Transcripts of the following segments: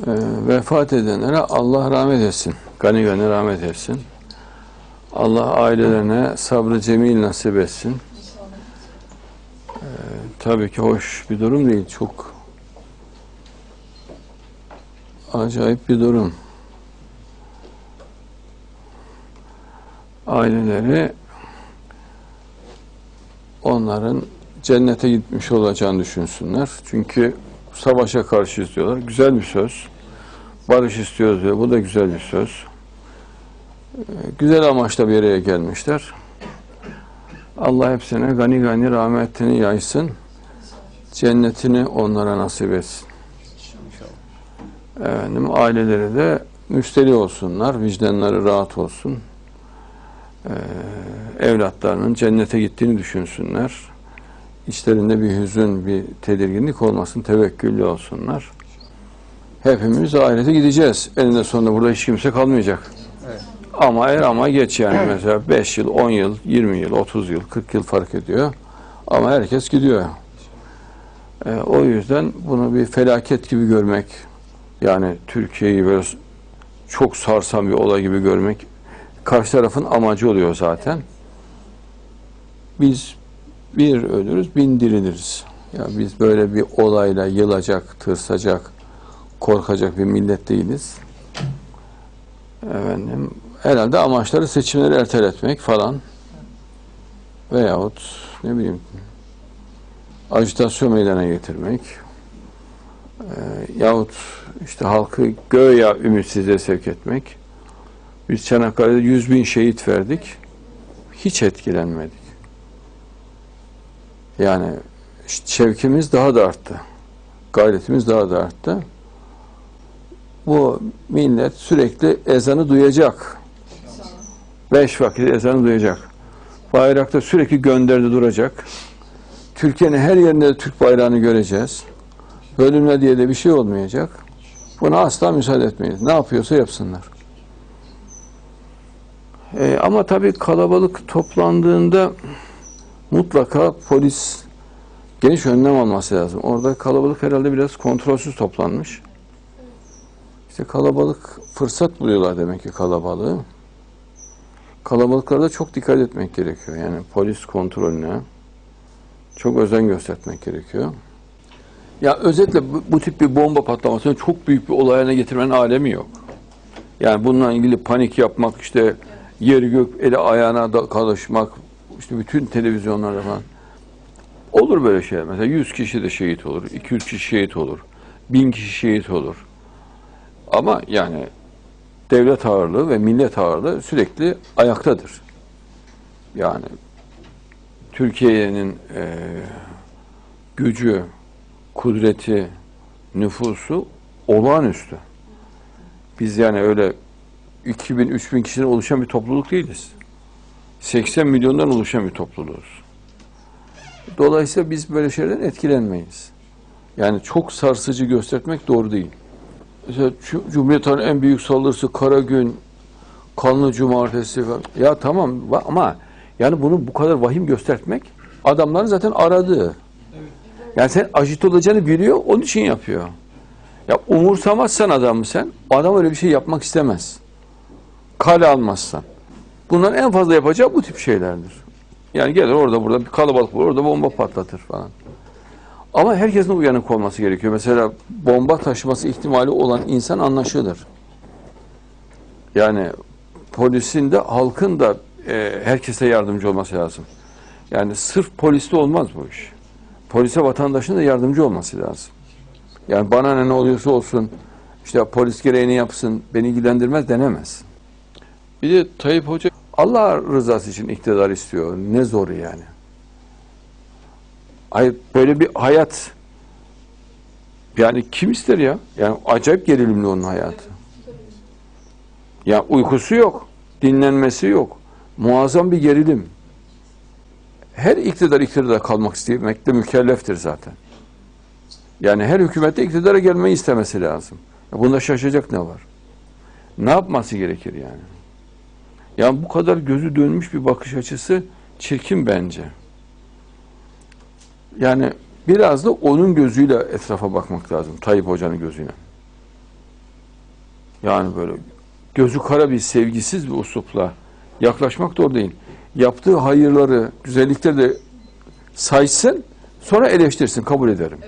Ee, vefat edenlere Allah rahmet etsin. Gani gani rahmet etsin. Allah ailelerine sabrı cemil nasip etsin. Ee, tabii ki hoş bir durum değil. Çok acayip bir durum. Aileleri onların cennete gitmiş olacağını düşünsünler. Çünkü savaşa karşı diyorlar. Güzel bir söz. Barış istiyoruz diyor. Bu da güzel bir söz. Ee, Güzel amaçla bir araya gelmişler. Allah hepsine gani gani rahmetini yaysın. Cennetini onlara nasip etsin. Efendim, aileleri de müsteri olsunlar, vicdanları rahat olsun. Ee, evlatlarının cennete gittiğini düşünsünler. İçlerinde bir hüzün, bir tedirginlik olmasın, tevekküllü olsunlar. Hepimiz ahirete gideceğiz. Eninde sonunda burada hiç kimse kalmayacak. Evet. Ama er ama geç yani mesela 5 yıl, 10 yıl, 20 yıl, 30 yıl, 40 yıl fark ediyor. Ama herkes gidiyor. Ee, o yüzden bunu bir felaket gibi görmek, yani Türkiye'yi böyle çok sarsan bir olay gibi görmek karşı tarafın amacı oluyor zaten. Biz bir ölürüz, bin diriliriz. Ya biz böyle bir olayla yılacak, tırsacak, korkacak bir millet değiliz. Efendim, herhalde amaçları seçimleri erteletmek falan. Veyahut ne bileyim ajitasyon meydana getirmek. Ee, yahut işte halkı göya ümitsizliğe sevk etmek. Biz Çanakkale'de 100 bin şehit verdik. Hiç etkilenmedik. Yani şevkimiz daha da arttı. Gayretimiz daha da arttı. Bu millet sürekli ezanı duyacak. Beş vakit ezanı duyacak. Bayrakta sürekli gönderde duracak. Türkiye'nin her yerinde de Türk bayrağını göreceğiz. Bölünme diye de bir şey olmayacak. Buna asla müsaade etmeyiz. Ne yapıyorsa yapsınlar. Ee, ama tabii kalabalık toplandığında mutlaka polis geniş önlem alması lazım. Orada kalabalık herhalde biraz kontrolsüz toplanmış. İşte kalabalık fırsat buluyorlar demek ki kalabalığı. Kalabalıklarda çok dikkat etmek gerekiyor. Yani polis kontrolüne çok özen göstermek gerekiyor. Ya özetle bu, bu tip bir bomba patlamasını çok büyük bir olay haline getirmenin alemi yok. Yani bununla ilgili panik yapmak, işte yeri gök ele ayağına da kalışmak, işte bütün televizyonlarda falan. Olur böyle şeyler. Mesela 100 kişi de şehit olur, 200 kişi şehit olur, 1000 kişi şehit olur. Ama yani devlet ağırlığı ve millet ağırlığı sürekli ayaktadır. Yani Türkiye'nin e, gücü, kudreti, nüfusu olağanüstü. Biz yani öyle 2000-3000 kişiden oluşan bir topluluk değiliz. 80 milyondan oluşan bir topluluğuz. Dolayısıyla biz böyle şeylerden etkilenmeyiz. Yani çok sarsıcı göstermek doğru değil. Mesela Cumhuriyet en büyük saldırısı Kara Gün, Kanlı Cumartesi falan. Ya tamam ama yani bunu bu kadar vahim göstermek adamların zaten aradığı. Yani sen ajit olacağını biliyor, onun için yapıyor. Ya umursamazsan adamı sen, adam öyle bir şey yapmak istemez. Kale almazsan. Bunların en fazla yapacağı bu tip şeylerdir. Yani gelir orada burada bir kalabalık var, orada bomba patlatır falan. Ama herkesin uyanık olması gerekiyor. Mesela bomba taşıması ihtimali olan insan anlaşılır. Yani polisin de halkın da e, herkese yardımcı olması lazım. Yani sırf poliste olmaz bu iş. Polise vatandaşın da yardımcı olması lazım. Yani bana ne, ne oluyorsa olsun, işte polis gereğini yapsın, beni ilgilendirmez denemez. Bir de Tayyip Hoca Allah rızası için iktidar istiyor. Ne zoru yani. Hayır böyle bir hayat yani kim ister ya? Yani acayip gerilimli onun hayatı. Ya uykusu yok, dinlenmesi yok. Muazzam bir gerilim. Her iktidar iktidara kalmak istemekle mükelleftir zaten. Yani her hükümette iktidara gelmeyi istemesi lazım. Bunda şaşacak ne var? Ne yapması gerekir yani? Yani bu kadar gözü dönmüş bir bakış açısı çirkin bence. Yani biraz da onun gözüyle etrafa bakmak lazım. Tayyip Hoca'nın gözüyle. Yani böyle gözü kara bir sevgisiz bir uslupla yaklaşmak doğru değil. Yaptığı hayırları, güzellikleri de saysın, sonra eleştirsin, kabul ederim.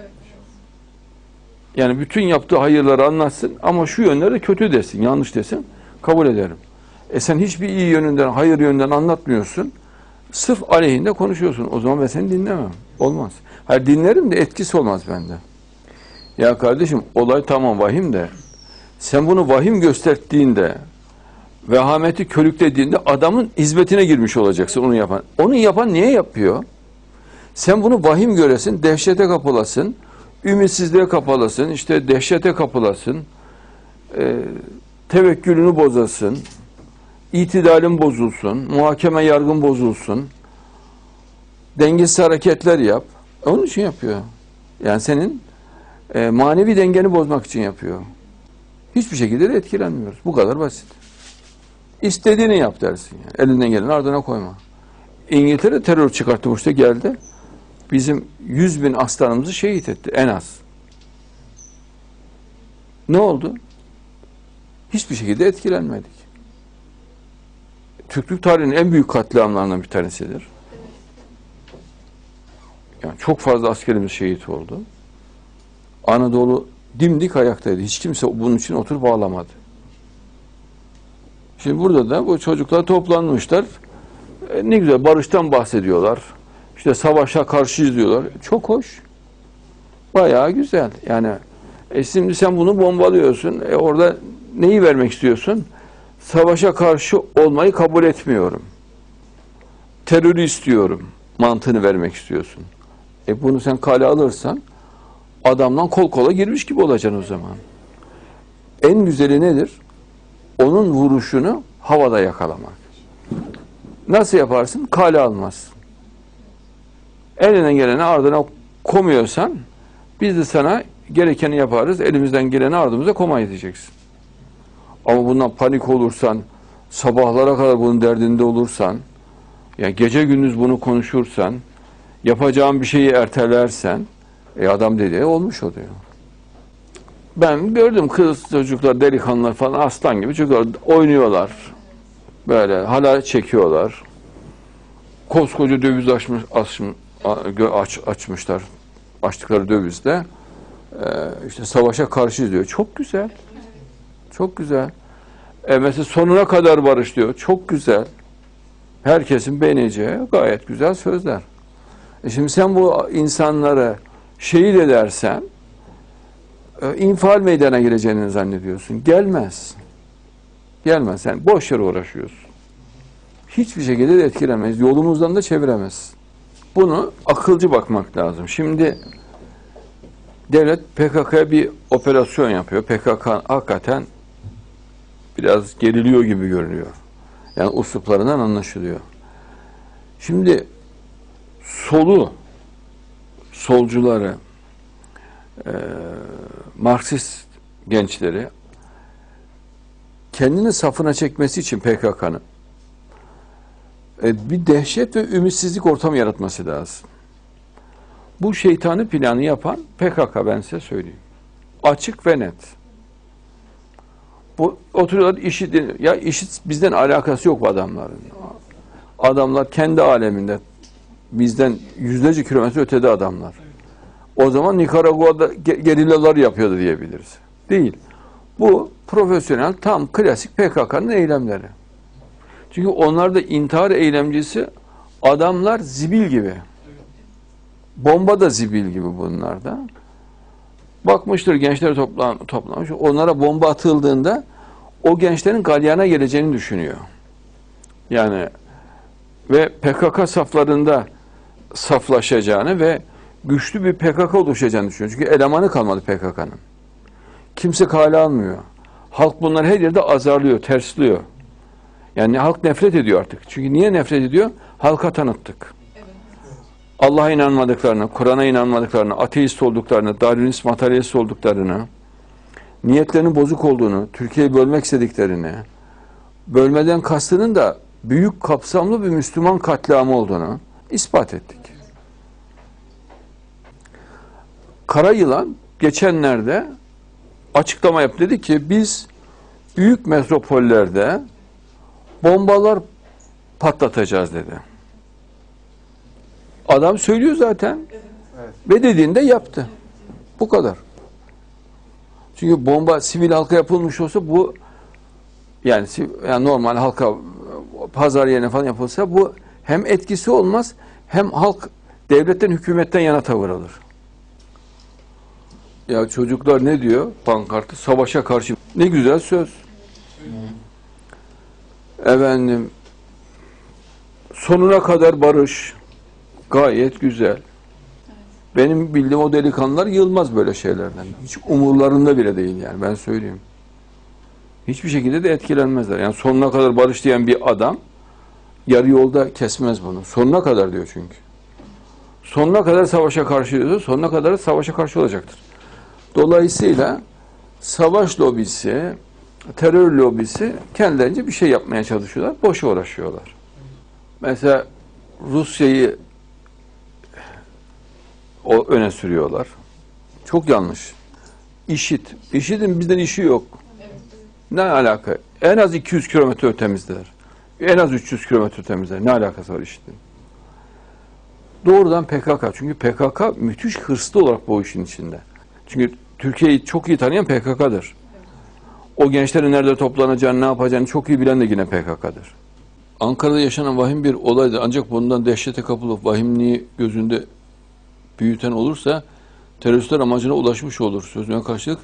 Yani bütün yaptığı hayırları anlatsın ama şu yönleri kötü desin, yanlış desin, kabul ederim. E sen hiçbir iyi yönünden, hayır yönünden anlatmıyorsun. Sırf aleyhinde konuşuyorsun. O zaman ben seni dinlemem. Olmaz. Hayır dinlerim de etkisi olmaz bende. Ya kardeşim olay tamam vahim de sen bunu vahim gösterdiğinde vehameti körüklediğinde adamın hizmetine girmiş olacaksın onu yapan. Onu yapan niye yapıyor? Sen bunu vahim göresin, dehşete kapılasın, ümitsizliğe kapılasın, işte dehşete kapılasın, e, tevekkülünü bozasın, itidalin bozulsun, muhakeme yargın bozulsun, dengesiz hareketler yap. Onun için yapıyor. Yani senin e, manevi dengeni bozmak için yapıyor. Hiçbir şekilde de etkilenmiyoruz. Bu kadar basit. İstediğini yap dersin. Yani. Elinden geleni ardına koyma. İngiltere terör çıkartmıştı geldi. Bizim 100 bin aslanımızı şehit etti en az. Ne oldu? Hiçbir şekilde etkilenmedik. Türklük tarihinin en büyük katliamlarından bir tanesidir. Yani çok fazla askerimiz şehit oldu. Anadolu dimdik ayaktaydı. Hiç kimse bunun için oturup ağlamadı. Şimdi burada da bu çocuklar toplanmışlar. E, ne güzel barıştan bahsediyorlar. İşte savaşa karşıyız diyorlar. Çok hoş. Bayağı güzel. Yani e şimdi sen bunu bombalıyorsun. E orada neyi vermek istiyorsun? Savaşa karşı olmayı kabul etmiyorum. Terörü istiyorum. Mantığını vermek istiyorsun. E bunu sen kale alırsan adamdan kol kola girmiş gibi olacaksın o zaman. En güzeli nedir? Onun vuruşunu havada yakalamak. Nasıl yaparsın? Kale almazsın. Elinden geleni ardına komuyorsan biz de sana gerekeni yaparız. Elimizden geleni ardımıza komayız diyeceksin. Ama bundan panik olursan, sabahlara kadar bunun derdinde olursan, ya gece gündüz bunu konuşursan, yapacağın bir şeyi ertelersen, e adam dediği olmuş oluyor. Ben gördüm kız çocuklar, delikanlılar falan aslan gibi çocuklar oynuyorlar. Böyle hala çekiyorlar. Koskoca döviz açmış, açmış, aç, açmışlar. Açtıkları dövizde. Ee, işte savaşa karşı diyor. Çok güzel. Çok güzel. E mesela sonuna kadar barış diyor. Çok güzel. Herkesin beğeneceği gayet güzel sözler. E şimdi sen bu insanları şehit edersen e, infial meydana geleceğini zannediyorsun. Gelmez. Gelmez. Sen boş yere uğraşıyorsun. Hiçbir şekilde de etkilemez. Yolumuzdan da çeviremez. Bunu akılcı bakmak lazım. Şimdi devlet PKK'ya bir operasyon yapıyor. PKK hakikaten biraz geriliyor gibi görünüyor. Yani usluplarından anlaşılıyor. Şimdi solu, solcuları, e, Marksist gençleri kendini safına çekmesi için PKK'nın e, bir dehşet ve ümitsizlik ortamı yaratması lazım. Bu şeytani planı yapan PKK ben size söyleyeyim. Açık ve net. Bu oturuyorlar işi ya işi bizden alakası yok bu adamların. Adamlar kendi aleminde bizden yüzlerce kilometre ötede adamlar. O zaman Nikaragua'da gerillalar yapıyordu diyebiliriz. Değil. Bu profesyonel tam klasik PKK'nın eylemleri. Çünkü onlar da intihar eylemcisi adamlar zibil gibi. Bomba da zibil gibi bunlar da. Bakmıştır gençler toplan, toplamış. Onlara bomba atıldığında o gençlerin galyana geleceğini düşünüyor. Yani ve PKK saflarında saflaşacağını ve güçlü bir PKK oluşacağını düşünüyor. Çünkü elemanı kalmadı PKK'nın. Kimse kale almıyor. Halk bunları her yerde azarlıyor, tersliyor. Yani halk nefret ediyor artık. Çünkü niye nefret ediyor? Halka tanıttık. Allah'a inanmadıklarını, Kur'an'a inanmadıklarını, ateist olduklarını, Darwinist materyalist olduklarını, niyetlerinin bozuk olduğunu, Türkiye'yi bölmek istediklerini, bölmeden kastının da büyük kapsamlı bir Müslüman katliamı olduğunu ispat ettik. Kara Yılan geçenlerde açıklama yaptı. Dedi ki biz büyük metropollerde bombalar patlatacağız dedi. Adam söylüyor zaten. Evet. Ve dediğinde yaptı. Bu kadar. Çünkü bomba sivil halka yapılmış olsa bu yani, yani normal halka pazar yerine falan yapılsa bu hem etkisi olmaz hem halk devletten hükümetten yana tavır alır. Ya çocuklar ne diyor pankartı? Savaşa karşı. Ne güzel söz. Efendim sonuna kadar barış. Gayet güzel. Benim bildiğim o delikanlılar yılmaz böyle şeylerden. Hiç umurlarında bile değil yani ben söyleyeyim. Hiçbir şekilde de etkilenmezler. Yani sonuna kadar barış diyen bir adam yarı yolda kesmez bunu. Sonuna kadar diyor çünkü. Sonuna kadar savaşa karşı diyorsa sonuna kadar da savaşa karşı olacaktır. Dolayısıyla savaş lobisi, terör lobisi kendilerince bir şey yapmaya çalışıyorlar. Boşa uğraşıyorlar. Mesela Rusya'yı o öne sürüyorlar. Çok yanlış. İşit. İşit'in bizden işi yok. Ne alaka? En az 200 kilometre ötemizdeler. En az 300 kilometre ötemizdeler. Ne alakası var IŞİD'in? Doğrudan PKK. Çünkü PKK müthiş hırslı olarak bu işin içinde. Çünkü Türkiye'yi çok iyi tanıyan PKK'dır. O gençlerin nerede toplanacağını, ne yapacağını çok iyi bilen de yine PKK'dır. Ankara'da yaşanan vahim bir olaydı. Ancak bundan dehşete kapılıp vahimliği gözünde büyüten olursa teröristler amacına ulaşmış olur. Sözüne karşılık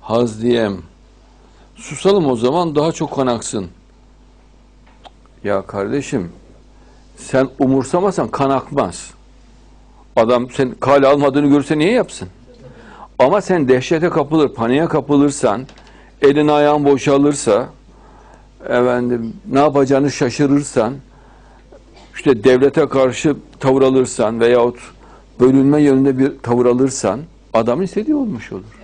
haz diyem. Susalım o zaman daha çok kan aksın. Ya kardeşim sen umursamasan kan akmaz. Adam sen kale almadığını görse niye yapsın? Ama sen dehşete kapılır, paniğe kapılırsan, elin ayağın boşalırsa, efendim ne yapacağını şaşırırsan, işte devlete karşı tavır alırsan veyahut bölünme yönünde bir tavır alırsan adamın istediği olmuş olur.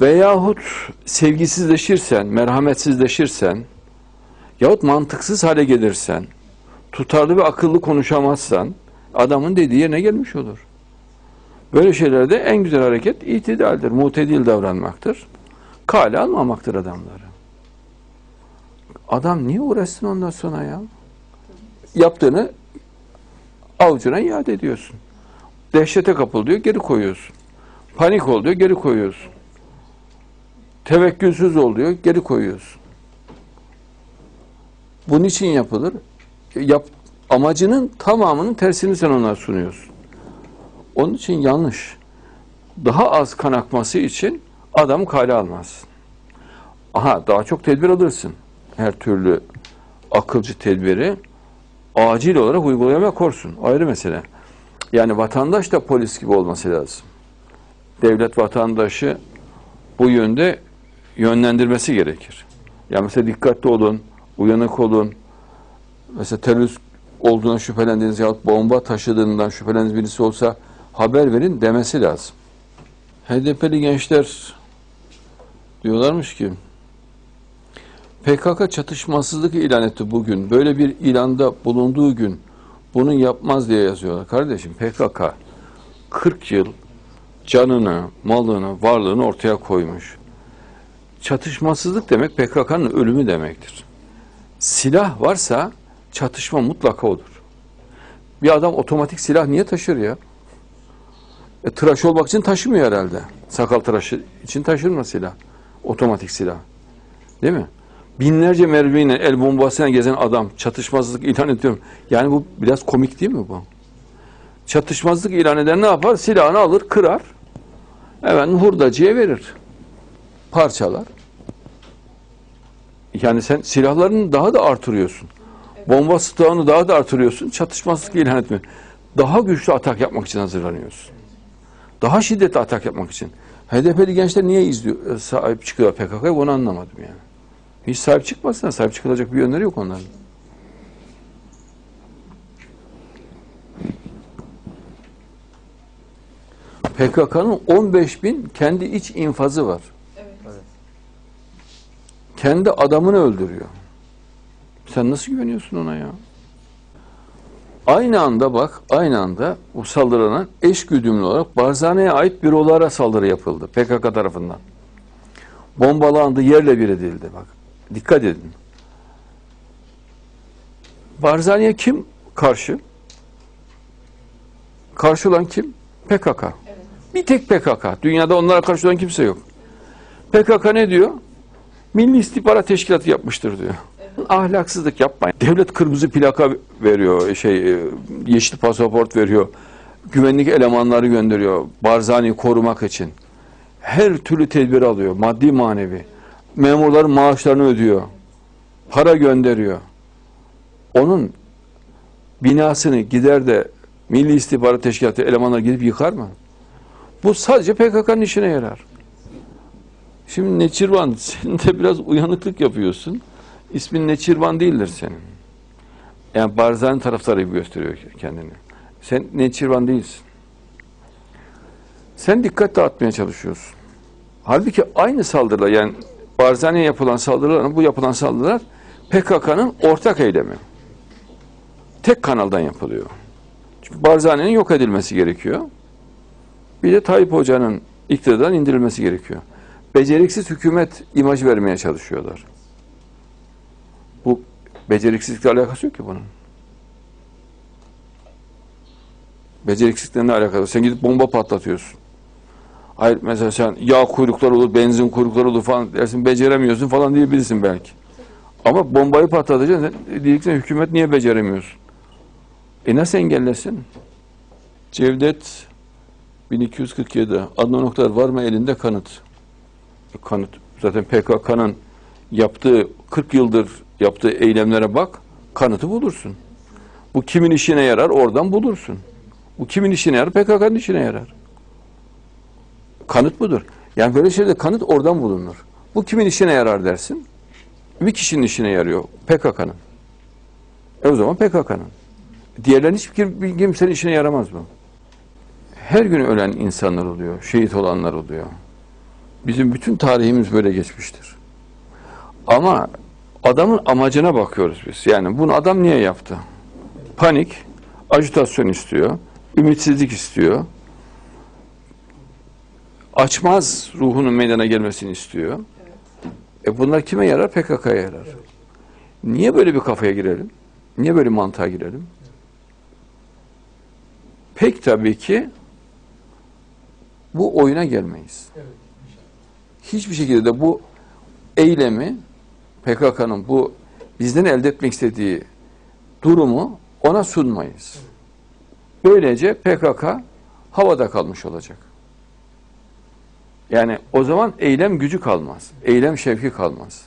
Veyahut sevgisizleşirsen, merhametsizleşirsen yahut mantıksız hale gelirsen, tutarlı ve akıllı konuşamazsan adamın dediği yerine gelmiş olur. Böyle şeylerde en güzel hareket itidaldir, mutedil davranmaktır. Kale almamaktır adamları. Adam niye uğraşsın ondan sonra ya? Yaptığını avucuna iade ediyorsun. Dehşete kapıl diyor, geri koyuyorsun. Panik ol diyor, geri koyuyorsun. Tevekkülsüz ol diyor, geri koyuyorsun. Bunun için yapılır. Yap, amacının tamamının tersini sen ona sunuyorsun. Onun için yanlış. Daha az kan akması için adam kale almazsın. Aha daha çok tedbir alırsın. Her türlü akılcı tedbiri acil olarak uygulamaya korsun. Ayrı mesele. Yani vatandaş da polis gibi olması lazım. Devlet vatandaşı bu yönde yönlendirmesi gerekir. Yani mesela dikkatli olun, uyanık olun. Mesela terörist olduğuna şüphelendiğiniz yahut bomba taşıdığından şüphelendiğiniz birisi olsa haber verin demesi lazım. HDP'li gençler diyorlarmış ki PKK çatışmasızlık ilan etti bugün. Böyle bir ilanda bulunduğu gün bunu yapmaz diye yazıyorlar. Kardeşim PKK 40 yıl canını, malını, varlığını ortaya koymuş. Çatışmasızlık demek PKK'nın ölümü demektir. Silah varsa çatışma mutlaka olur. Bir adam otomatik silah niye taşır ya? E, tıraş olmak için taşımıyor herhalde. Sakal tıraşı için taşır mı silah? Otomatik silah. Değil mi? Binlerce mermiyle el bombasıyla gezen adam çatışmazlık ilan ediyorum. Yani bu biraz komik değil mi bu? Çatışmazlık ilan eden ne yapar? Silahını alır, kırar. Hemen hurdacıya verir. Parçalar. Yani sen silahlarını daha da artırıyorsun. Bomba stağını daha da artırıyorsun. Çatışmazlık ilan etmiyor. Daha güçlü atak yapmak için hazırlanıyorsun. Daha şiddetli atak yapmak için. HDP'li gençler niye izliyor, sahip çıkıyor PKK'ya onu anlamadım yani. Hiç sahip çıkmasına sahip çıkılacak bir yönleri yok onların. PKK'nın 15 bin kendi iç infazı var. Kendi adamını öldürüyor. Sen nasıl güveniyorsun ona ya? Aynı anda bak, aynı anda bu saldırılan eş güdümlü olarak Barzane'ye ait bürolara saldırı yapıldı PKK tarafından. Bombalandı, yerle bir edildi. Bak, dikkat edin. Barzani'ye kim karşı? Karşı olan kim? PKK. Bir tek PKK. Dünyada onlara karşı olan kimse yok. PKK ne diyor? Milli İstihbarat Teşkilatı yapmıştır diyor. Ahlaksızlık yapmayın. Devlet kırmızı plaka veriyor, şey e, yeşil pasaport veriyor. Güvenlik elemanları gönderiyor Barzani'yi korumak için. Her türlü tedbir alıyor, maddi manevi. Memurların maaşlarını ödüyor. Para gönderiyor. Onun binasını gider de Milli İstihbarat Teşkilatı elemanları gidip yıkar mı? Bu sadece PKK'nın işine yarar. Şimdi Neçirvan, sen de biraz uyanıklık yapıyorsun. İsmin Neçirvan değildir senin. Yani Barzani taraftarı gibi gösteriyor kendini. Sen Neçirvan değilsin. Sen dikkat dağıtmaya çalışıyorsun. Halbuki aynı saldırılar yani Barzani'ye yapılan saldırılar, bu yapılan saldırılar PKK'nın ortak eylemi. Tek kanaldan yapılıyor. Çünkü Barzani'nin yok edilmesi gerekiyor. Bir de Tayyip Hoca'nın iktidardan indirilmesi gerekiyor. Beceriksiz hükümet imaj vermeye çalışıyorlar. Bu beceriksizlikle alakası yok ki bunun. Beceriksizlikle ne alakası var? Sen gidip bomba patlatıyorsun. Hayır mesela sen yağ kuyrukları olur, benzin kuyrukları olur falan dersin beceremiyorsun falan diyebilirsin belki. Ama bombayı patlatacaksın. Diyeceksin hükümet niye beceremiyorsun? E nasıl engellesin? Cevdet 1247 Adnan Oktar var mı elinde kanıt? E, Kanıt. Zaten PKK'nın yaptığı 40 yıldır yaptığı eylemlere bak kanıtı bulursun. Bu kimin işine yarar oradan bulursun. Bu kimin işine yarar? PKK'nın işine yarar. Kanıt budur. Yani böyle şeyde kanıt oradan bulunur. Bu kimin işine yarar dersin? Bir kişinin işine yarıyor. PKK'nın. E o zaman PKK'nın. Diğerlerin hiçbir bir kimsenin işine yaramaz bu. Her gün ölen insanlar oluyor. Şehit olanlar oluyor. Bizim bütün tarihimiz böyle geçmiştir. Ama adamın amacına bakıyoruz biz. Yani bunu adam niye yaptı? Panik, ajitasyon istiyor, ümitsizlik istiyor. Açmaz ruhunun meydana gelmesini istiyor. E bunlar kime yarar? PKK'ya yarar. Niye böyle bir kafaya girelim? Niye böyle mantığa girelim? Pek tabii ki bu oyuna gelmeyiz. Hiçbir şekilde de bu eylemi PKK'nın bu bizden elde etmek istediği durumu ona sunmayız. Böylece PKK havada kalmış olacak. Yani o zaman eylem gücü kalmaz. Eylem şevki kalmaz.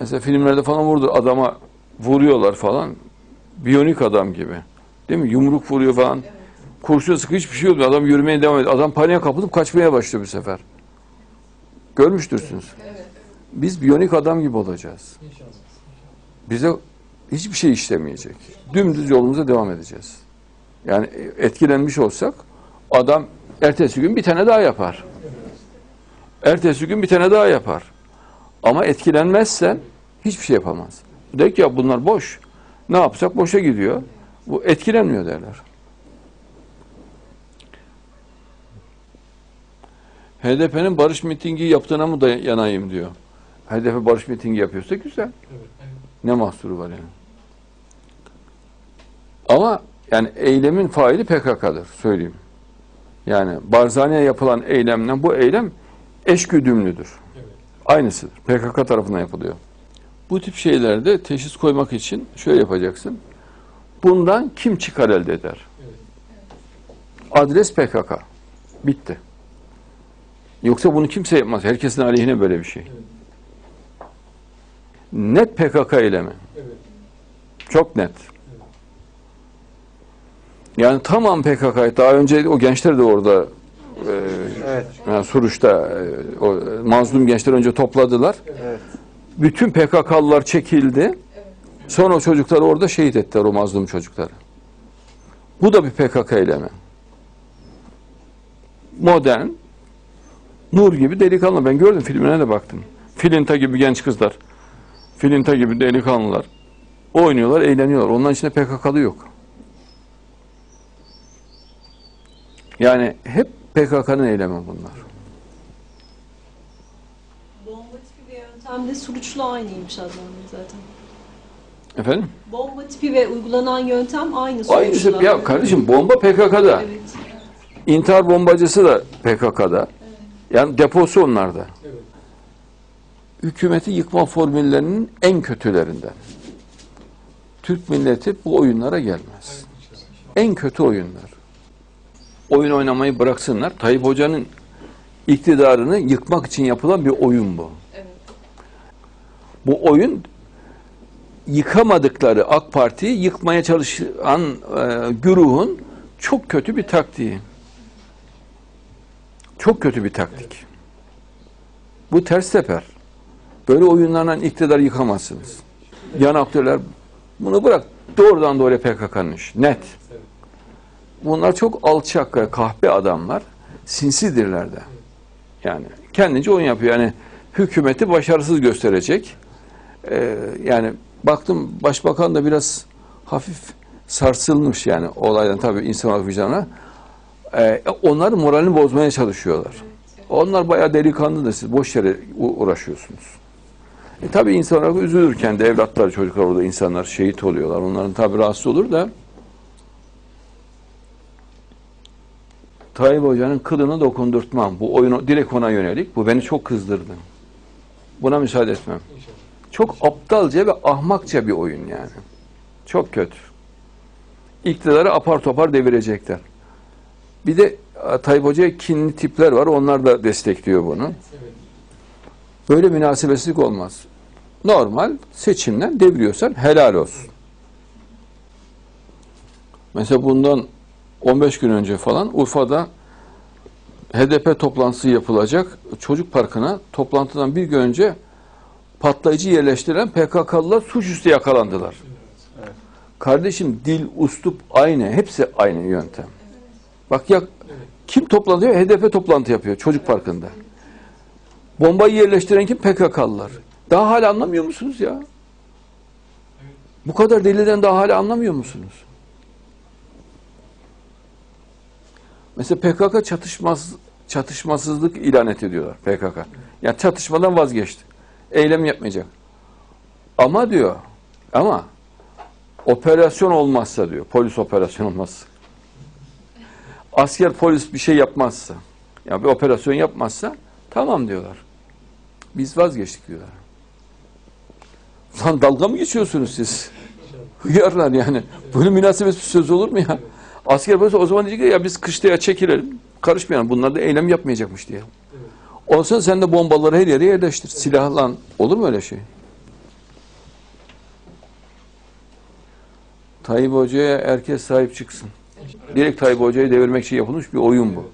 Mesela filmlerde falan vurdu adama vuruyorlar falan. Biyonik adam gibi. Değil mi? Yumruk vuruyor falan. Kurşun sıkı hiçbir şey olmuyor. Adam yürümeye devam ediyor. Adam paniğe kapılıp kaçmaya başlıyor bir sefer. Görmüştürsünüz. Biz biyonik adam gibi olacağız. Bize hiçbir şey işlemeyecek. Dümdüz yolumuza devam edeceğiz. Yani etkilenmiş olsak adam ertesi gün bir tane daha yapar. Ertesi gün bir tane daha yapar. Ama etkilenmezsen hiçbir şey yapamaz. Der ki ya bunlar boş. Ne yapsak boşa gidiyor. Bu etkilenmiyor derler. HDP'nin barış mitingi yaptığına mı dayanayım diyor. HDP barış mitingi yapıyorsa güzel. Ne mahsuru var yani. Ama yani eylemin faili PKK'dır söyleyeyim. Yani Barzani'ye yapılan eylemle bu eylem eşgüdümlüdür. Aynısıdır. PKK tarafından yapılıyor. Bu tip şeylerde teşhis koymak için şöyle yapacaksın. Bundan kim çıkar elde eder? Adres PKK. Bitti. Yoksa bunu kimse yapmaz. Herkesin aleyhine böyle bir şey. Net PKK eylemi. Çok net. Yani tamam PKK. Daha önce o gençler de orada e, Evet. yani Suruç'ta e, o mazlum gençler önce topladılar. Evet. Bütün PKK'lılar çekildi. Sonra o çocukları orada şehit ettiler o mazlum çocukları. Bu da bir PKK eylemi. Modern, Nur gibi delikanlı. Ben gördüm filmine de baktım. Filinta gibi genç kızlar. Filinta gibi delikanlılar. Oynuyorlar, eğleniyorlar. Onların içinde PKK'lı yok. Yani hep PKK'nın eylemi bunlar. Bomba tipi ve yöntemde suruçlu aynıymış adlandırıyor zaten. Efendim? Bomba tipi ve uygulanan yöntem aynı suruçlu. Aynısı ya kardeşim bomba PKK'da. Evet. İntihar bombacısı da PKK'da. Yani deposu onlarda. Hükümeti yıkma formüllerinin en kötülerinden. Türk milleti bu oyunlara gelmez. En kötü oyunlar. Oyun oynamayı bıraksınlar. Tayyip Hoca'nın iktidarını yıkmak için yapılan bir oyun bu. Evet. Bu oyun yıkamadıkları AK Parti'yi yıkmaya çalışan e, güruhun çok kötü bir taktiği. Çok kötü bir taktik. Bu ters teper. Böyle oyunlarla iktidar yıkamazsınız. Yan aktörler bunu bırak. Doğrudan doğruya PKK'nın işi. Net. Bunlar çok alçak, kahpe adamlar. Sinsidirler de. Yani kendince oyun yapıyor. Yani hükümeti başarısız gösterecek. Ee, yani baktım başbakan da biraz hafif sarsılmış yani olaydan tabii insan olarak vicdanına. Ee, onlar moralini bozmaya çalışıyorlar. Onlar bayağı delikanlıdır siz boş yere uğraşıyorsunuz. E, tabii insan olarak üzülürken de evlatlar, çocuklar orada insanlar şehit oluyorlar. Onların tabii rahatsız olur da Tayyip Hoca'nın kılını dokundurtmam. Bu oyunu direkt ona yönelik. Bu beni çok kızdırdı. Buna müsaade etmem. Çok aptalca ve ahmakça bir oyun yani. Çok kötü. İktidarı apar topar devirecekler. Bir de e, Tayyip Hoca'ya kinli tipler var. Onlar da destekliyor bunu. Böyle münasebetsizlik olmaz. Normal seçimden deviriyorsan helal olsun. Mesela bundan 15 gün önce falan Urfa'da HDP toplantısı yapılacak. Çocuk parkına toplantıdan bir gün önce patlayıcı yerleştiren PKK'lılar suçüstü yakalandılar. Kardeşim dil, ustup aynı. Hepsi aynı yöntem. Bak ya kim toplanıyor? HDP toplantı yapıyor çocuk parkında. Bombayı yerleştiren kim? PKK'lılar. Daha hala anlamıyor musunuz ya? Bu kadar deliden daha hala anlamıyor musunuz? Mesela PKK çatışmaz çatışmasızlık ilan et ediyorlar PKK. Yani çatışmadan vazgeçti. Eylem yapmayacak. Ama diyor ama operasyon olmazsa diyor. Polis operasyon olmazsa. Asker polis bir şey yapmazsa. Ya bir operasyon yapmazsa tamam diyorlar. Biz vazgeçtik diyorlar. Lan dalga mı geçiyorsunuz siz? Hıyarlar yani. Böyle münasebetsiz bir söz olur mu ya? Asker polis o zaman diyecek ki, ya biz kışlaya çekilelim. Karışmayalım. Bunlar da eylem yapmayacakmış diye. Olsa sen de bombaları her yere yerleştir. Silahla. Olur mu öyle şey? Tayyip Hoca'ya herkes sahip çıksın. Direkt Tayyip Hoca'yı devirmek için yapılmış bir oyun bu.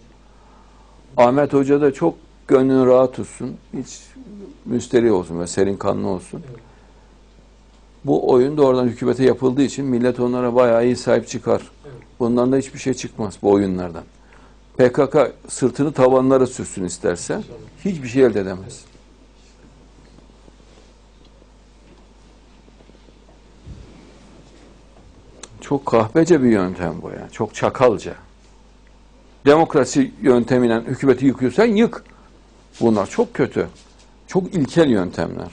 Ahmet Hoca da çok gönlün rahat tutsun. Hiç müsterih olsun ve serin kanlı olsun. Bu oyun doğrudan hükümete yapıldığı için millet onlara bayağı iyi sahip çıkar. Bundan da hiçbir şey çıkmaz bu oyunlardan. PKK sırtını tavanlara sürsün isterse hiçbir şey elde edemez. Çok kahpece bir yöntem bu ya. Çok çakalca. Demokrasi yöntemiyle hükümeti yıkıyorsan yık. Bunlar çok kötü. Çok ilkel yöntemler.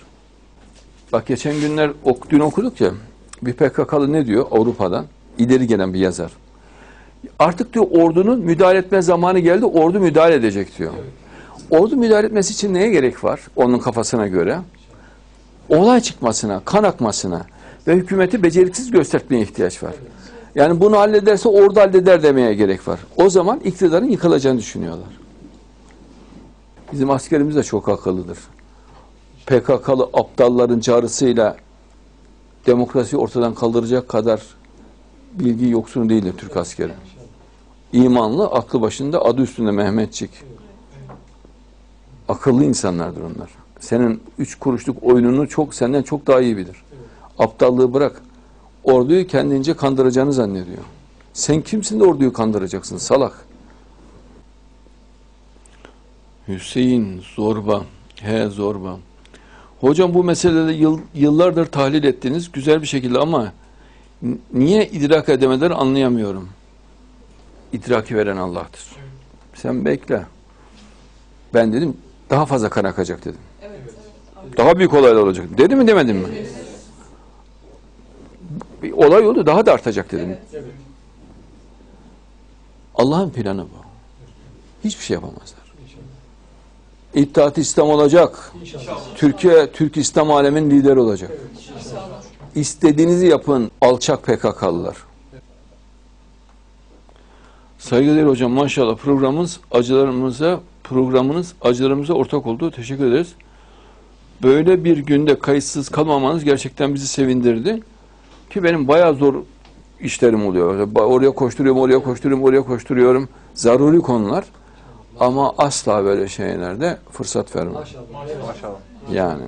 Bak geçen günler ok, dün okuduk ya bir PKK'lı ne diyor Avrupa'dan ileri gelen bir yazar. Artık diyor ordunun müdahale etme zamanı geldi. Ordu müdahale edecek diyor. Ordu müdahale etmesi için neye gerek var? Onun kafasına göre. Olay çıkmasına, kan akmasına ve hükümeti beceriksiz göstermeye ihtiyaç var. Yani bunu hallederse ordu halleder demeye gerek var. O zaman iktidarın yıkılacağını düşünüyorlar. Bizim askerimiz de çok akıllıdır. PKK'lı aptalların çağrısıyla demokrasiyi ortadan kaldıracak kadar bilgi yoksunu değildir Türk askeri. İmanlı, aklı başında, adı üstünde Mehmetçik. Akıllı insanlardır onlar. Senin üç kuruşluk oyununu çok senden çok daha iyi bilir. Aptallığı bırak. Orduyu kendince kandıracağını zannediyor. Sen kimsin de orduyu kandıracaksın salak. Hüseyin Zorba. He Zorba. Hocam bu meselede yıl, yıllardır tahlil ettiniz güzel bir şekilde ama niye idrak edemeden anlayamıyorum. İdraki veren Allah'tır. Sen bekle. Ben dedim daha fazla kan akacak dedim. Evet. Daha büyük olaylar olacak. Dedi mi demedim mi? Bir olay oldu daha da artacak dedim. Allah'ın planı bu. Hiçbir şey yapamazlar. İttihat İslam olacak. Türkiye, Türk İslam alemin lideri olacak. İstediğinizi yapın alçak PKK'lılar. Saygıdeğer hocam maşallah programımız acılarımıza programınız acılarımıza ortak oldu. Teşekkür ederiz. Böyle bir günde kayıtsız kalmamanız gerçekten bizi sevindirdi. Ki benim bayağı zor işlerim oluyor. Oraya koşturuyorum, oraya koşturuyorum, oraya koşturuyorum. Zaruri konular. Ama asla böyle şeylerde fırsat vermem. Maşallah. Yani